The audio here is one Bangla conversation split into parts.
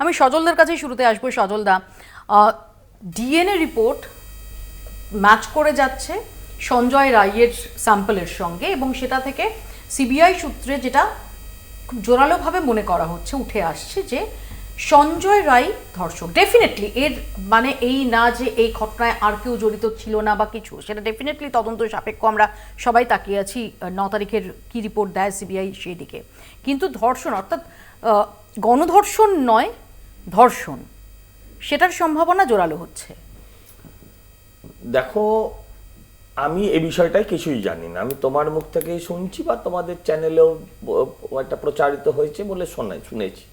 আমি সজলদের কাছেই শুরুতে আসব, সজলদা। ডিএনএ রিপোর্ট ম্যাচ করে যাচ্ছে সঞ্জয় রায়ের স্যাম্পলের সঙ্গে এবং সেটা থেকে সিবিআই সূত্রে যেটা খুব জোরালোভাবে মনে করা হচ্ছে, উঠে আসছে যে সঞ্জয় রায় ধর্ষক। ডেফিনেটলি এর মানে এই না যে এই ঘটনায় আর কেউ জড়িত ছিল না বা কিছু, সেটা ডেফিনেটলি তদন্ত সাপেক্ষ আমরা সবাই তাকিয়ে আছি ন তারিখের কী রিপোর্ট দেয় সিবিআই সেই দিকে কিন্তু ধর্ষণ অর্থাৎ গণধর্ষণ নয় ধর্ষণ, সেটার সম্ভাবনা জোরালো হচ্ছে। দেখো, আমি এই বিষয়টাই কিছুই জানি না। আমি তোমার মুখ থেকেই শুনছি বা তোমাদের চ্যানেলেও একটা প্রচারিত হয়েছে বলে শোনাই শুনেছি।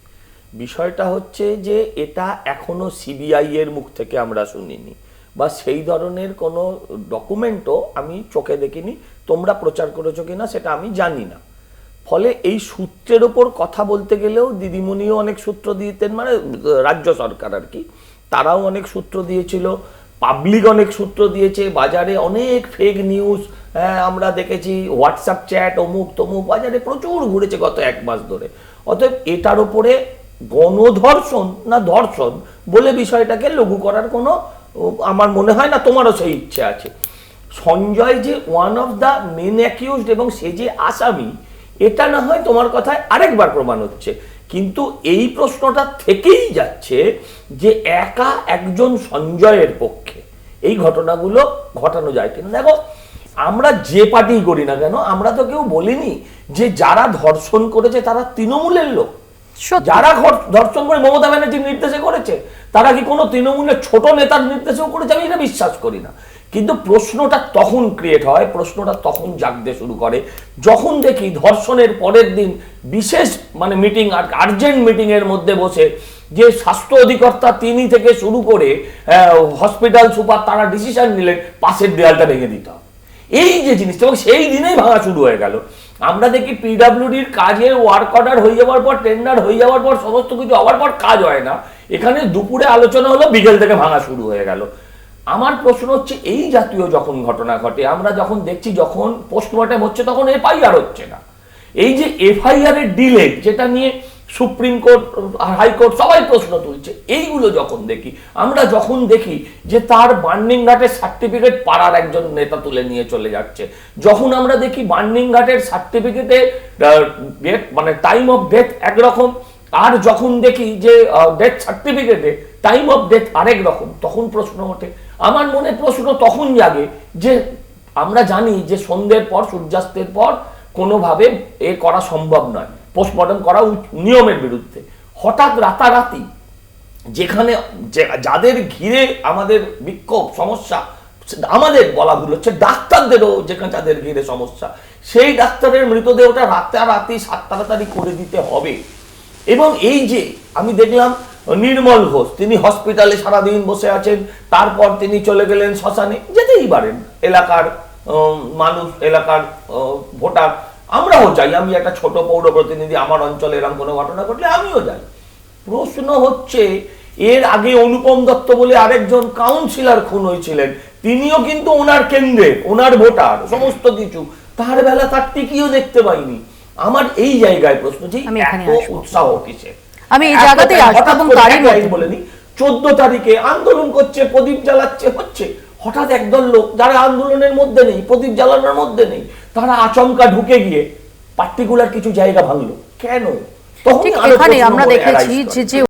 বিষয়টা হচ্ছে যে, এটা এখনও সিবিআই এর মুখ থেকে আমরা শুনিনি বা সেই ধরনের কোনো ডকুমেন্টও আমি চোখে দেখিনি। তোমরা প্রচার করেছ কিনা সেটা আমি জানি না। ফলে এই সূত্রের ওপর কথা বলতে গেলেও দিদিমণিও অনেক সূত্র দিতেন মানে রাজ্য সরকার আর কি। তারাও অনেক সূত্র দিয়েছিল, পাবলিক অনেক সূত্র দিয়েছে, বাজারে অনেক ফেক নিউজ হ্যাঁ আমরা দেখেছি হোয়াটসঅ্যাপ চ্যাট অমুক তমুক, বাজারে প্রচুর ঘুরেছে গত এক মাস ধরে। অতএব এটার ওপরে গণধর্ষণ না ধর্ষণ বলে বিষয়টাকে লঘু করার কোনো আমার মনে হয় না, তোমারও সেই ইচ্ছে আছে। সঞ্জয় যে one of the men accused এবং সে যে আসামি এটা না হয় তোমার কথায় আরেকবার প্রমাণ হচ্ছে। কিন্তু এই প্রশ্নটা থেকেই যাচ্ছে যে একা একজন সঞ্জয়ের পক্ষে এই ঘটনাগুলো ঘটানো যায় কিনা। দেখো আমরা যে পার্টি করি না কেন আমরা তো কেউ বলিনি যে যারা ধর্ষণ করেছে তারা তৃণমূলের লোক। যারা ধর্ষণ করে মমতা ব্যানার্জির নির্দেশে করেছে তারা কি কোনো তৃণমূলের ছোট নেতার নির্দেশেও করেছে? আমি এটা বিশ্বাস করি না। কিন্তু প্রশ্নটা তখন ক্রিয়েট হয়, প্রশ্নটা তখন জাগতে শুরু করে। যখন দেখি ধর্ষণের পরের দিন বিশেষ মানে মিটিং আর আর্জেন্ট মিটিং এর মধ্যে বসে যে স্বাস্থ্য অধিকর্তা তিনি থেকে শুরু করে হসপিটাল সুপার তারা ডিসিশন নিলেন পাশের দেয়ালটা ভেঙে দিতে হবে। এই যে জিনিসটা, এবং সেই দিনেই ভাঙা শুরু হয়ে গেল। আমরা দেখি পিডাব্লিউডির কাজের ওয়ার্ক অর্ডার হয়ে যাওয়ার পর টেন্ডার হয়ে যাওয়ার পর, সমস্ত কিছু হওয়ার পর কাজ হয় না। এখানে দুপুরে আলোচনা হলো, বিকেল থেকে ভাঙা শুরু হয়ে গেল। আমার প্রশ্ন হচ্ছে, এই জাতীয় যখন ঘটনা ঘটে, আমরা যখন দেখছি যখন পোস্টমর্টম হচ্ছে, তখন এফআইআর হচ্ছে না। এই যে এফআইআর এর ডিলে যেটা নিয়ে সুপ্রিম কোর্ট হাইকোর্ট সবাই প্রশ্ন তুলছে, এইগুলো যখন দেখি, আমরা যখন দেখি যে তার বার্নিং ঘাটের সার্টিফিকেট পাড়ার একজন নেতা তুলে নিয়ে চলে যাচ্ছে, যখন আমরা দেখি বার্নিং ঘাটের সার্টিফিকেটে মানে টাইম অফ ডেথ একরকম আর যখন দেখি যে ডেথ সার্টিফিকেটে টাইম অফ ডেথ আরেক রকম, তখন প্রশ্ন ওঠে। আমার মনে প্রশ্ন তখন জাগে যে, আমরা জানি যে সন্ধ্যের পর, সূর্যাস্তের পর কোনোভাবে এ করা সম্ভব নয়। পোস্টমর্টম করা নিয়মের বিরুদ্ধে। হঠাৎ রাতারাতি যেখানে যাদের ঘিরে আমাদের বিক্ষোভ, সমস্যা আমাদের বলা ভুল হচ্ছে, ডাক্তারদেরও যেখানে যাদের ঘিরে সমস্যা, সেই ডাক্তারের মৃতদেহটা রাতারাতি সাত তাড়াতাড়ি করে দিতে হবে। এবং এই যে আমি দেখলাম নির্মল ঘোষ, তিনি হসপিটালে সারাদিন বসে আছেন, তারপর তিনি চলে গেলেন শ্মশানে, যেতেই পারেন। এলাকার মানুষ, এলাকার ভোটার, আমরাও যাই। আমি একটা ছোট পৌর প্রতিনিধি, আমার অঞ্চলে এরকম কোনো ঘটনা ঘটলে আমিও যাই। প্রশ্ন হচ্ছে, এর আগে অনুপম দত্ত বলে আরেকজন কাউন্সিলর খুন হয়েছিলেন, তিনিও কিন্তু ওনার কেন্দ্রে, ওনার ভোটার, সমস্ত কিছু। তার বেলা তার টিকিও দেখতে পাইনি। আমার এই জায়গায় প্রশ্ন যে এত উৎসাহ কিসে আমি এই জায়গাতেই আসব এবং তারই বলেনি চোদ্দ তারিখে আন্দোলন করছে প্রদীপ জ্বালাচ্ছে হচ্ছে। হঠাৎ একদল লোক যারা আন্দোলনের মধ্যে নেই প্রদীপ জ্বালানোর মধ্যে নেই তারা আচমকা ঢুকে গিয়ে পার্টিকুলার কিছু জায়গা ভাঙলো। কেন? তখন এখানে আমরা দেখেছি যে যে